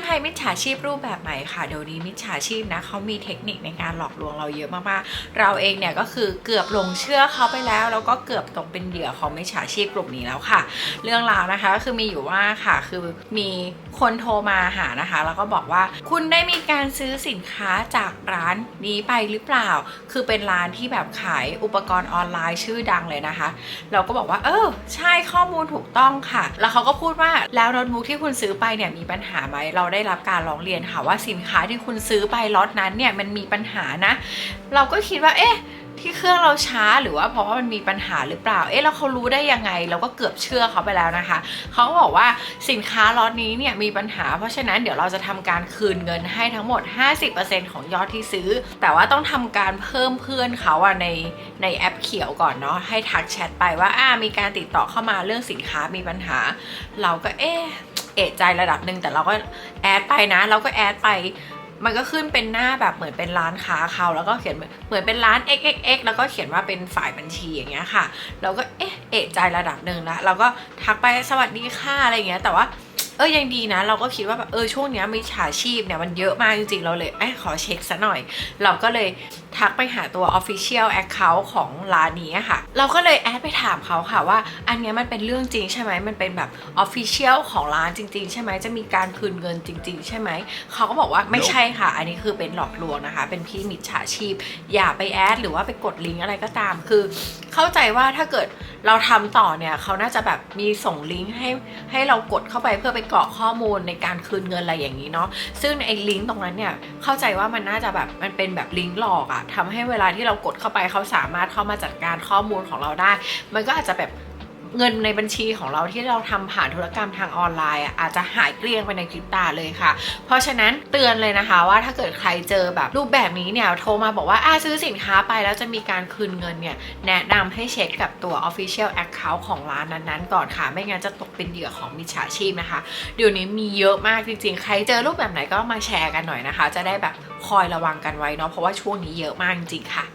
อนภัยมิจฉาชีพรูปแบบไหนค่ะเดี๋ยวนี้มิจฉาชีพนะเขามีเทคนิคในการหลอกลวงเราเยอะมากๆ เราเองเนี่ยก็คือเกือบหลงเชื่อเขาไปแล้ว แล้วก็เกือบตกเป็นเหยื่อของมิจฉาชีพกลุ่มนี้แล้วค่ะ เรื่องราวนะคะก็คือมีอยู่ว่าค่ะคือมีคนโทรมาหานะคะ แล้วก็บอกว่าคุณได้มีการซื้อสินค้าจากร้านนี้ไปหรือเปล่า คือเป็นร้านที่แบบขายอุปกรณ์ออนไลน์ชื่อดังเลยนะคะ เราก็บอกว่า เออใช่ข้อมูลถูกต้องค่ะ แล้วเขาก็พูดว่าแล้วโน้ตบุ๊กที่คุณซื้อไปเนี่ยมีปัญหาไหมเราได้รับการร้องเรียนค่ะว่าสินค้าที่คุณซื้อไปล็อตนั้นเนี่ยมันมีปัญหานะ เราก็คิดว่าเอ๊ะที่เครื่องเราช้าหรือว่าเพราะว่ามันมีปัญหาหรือเปล่า เอ๊ะแล้วเขารู้ได้ยังไง เราก็เกือบเชื่อเขาไปแล้วนะคะ เขาบอกว่าสินค้าล็อตนี้เนี่ยมีปัญหา เพราะฉะนั้นเดี๋ยวเราจะทำการคืนเงินให้ทั้งหมด 50%ของยอดที่ซื้อ แต่ว่าต้องทำการเพิ่มเพื่อนเขาอะในในแอปเขียวก่อนเนาะ ให้ทักแชทไปว่าอ่ามีการติดต่อเข้ามาเรื่องสินค้ามีปัญหา เราก็เอ๊ะ เอะใจระดับหนึ่งแต่เราก็แอดไปนะ เราก็แอดไป มันก็ขึ้นเป็นหน้าแบบเหมือนเป็นร้านค้าเขาแล้วก็เขียนเหมือนเป็นร้าน xxx แล้วก็เขียนว่าเป็นฝ่ายบัญชีอย่างเงี้ยค่ะ เราก็เอ๊ะเอะใจระดับหนึ่งละเราก็ทักไปสวัสดีค่ะอะไรอย่างเงี้ยแต่ว่าเออยังดีนะ เราก็คิดว่าแบบเออช่วงเนี้ยมิจฉาชีพเนี่ยมันเยอะมากจริงๆเราเลยเอ้ขอเช็คซะหน่อย เราก็เลย ทักไปหาตัว Official Account ของร้านนี้ค่ะ เราก็เลยแอดไปถามเขาค่ะว่า อันเนี้ยมันเป็นเรื่องจริงใช่ไหมมันเป็นแบบ Official ของร้านจริง ๆ ใช่ไหมจะมีการคืนเงินจริง ๆ ใช่ไหมเขาก็บอกว่าไม่ใช่ค่ะ อันนี้คือเป็นหลอกลวงนะคะ เป็นพี่มิจฉาชีพ อย่าไปแอดหรือว่าไปกดลิงก์อะไรก็ตามคือ เข้าใจว่าถ้าเกิดเราทำต่อเนี่ยเขาน่าจะแบบมีส่งลิงก์ให้ให้เรากดเข้าไปเพื่อไปกรอกข้อมูลในการคืนเงินอะไรอย่างนี้เนาะซึ่งไอ้ลิงก์ตรงนั้นเนี่ยเข้าใจว่ามันน่าจะแบบมันเป็นแบบลิงก์หลอกอะทำให้เวลาที่เรากดเข้าไปเขาสามารถเข้ามาจัดการข้อมูลของเราได้ มันก็อาจจะแบบ เงินในบัญชีของเราที่เราทำผ่านธุรกรรมทางออนไลน์อาจจะหายเกลี้ยงไปในพริบตาเลยค่ะ เพราะฉะนั้นเตือนเลยนะคะว่าถ้าเกิดใครเจอแบบรูปแบบนี้เนี่ยโทรมาบอกว่าอาซื้อสินค้าไปแล้วจะมีการคืนเงินเนี่ยแนะนำให้เช็คกับตัว Official Account ของร้านนั้นๆ ก่อนค่ะ ไม่งั้นจะตกเป็นเหยื่อของมิจฉาชีพนะคะ เดี๋ยวนี้มีเยอะมากจริงๆ ใครเจอรูปแบบไหนก็มาแชร์กันหน่อยนะคะ จะได้แบบคอยระวังกันไว้เนาะเพราะว่าช่วงนี้เยอะมากจริงๆค่ะ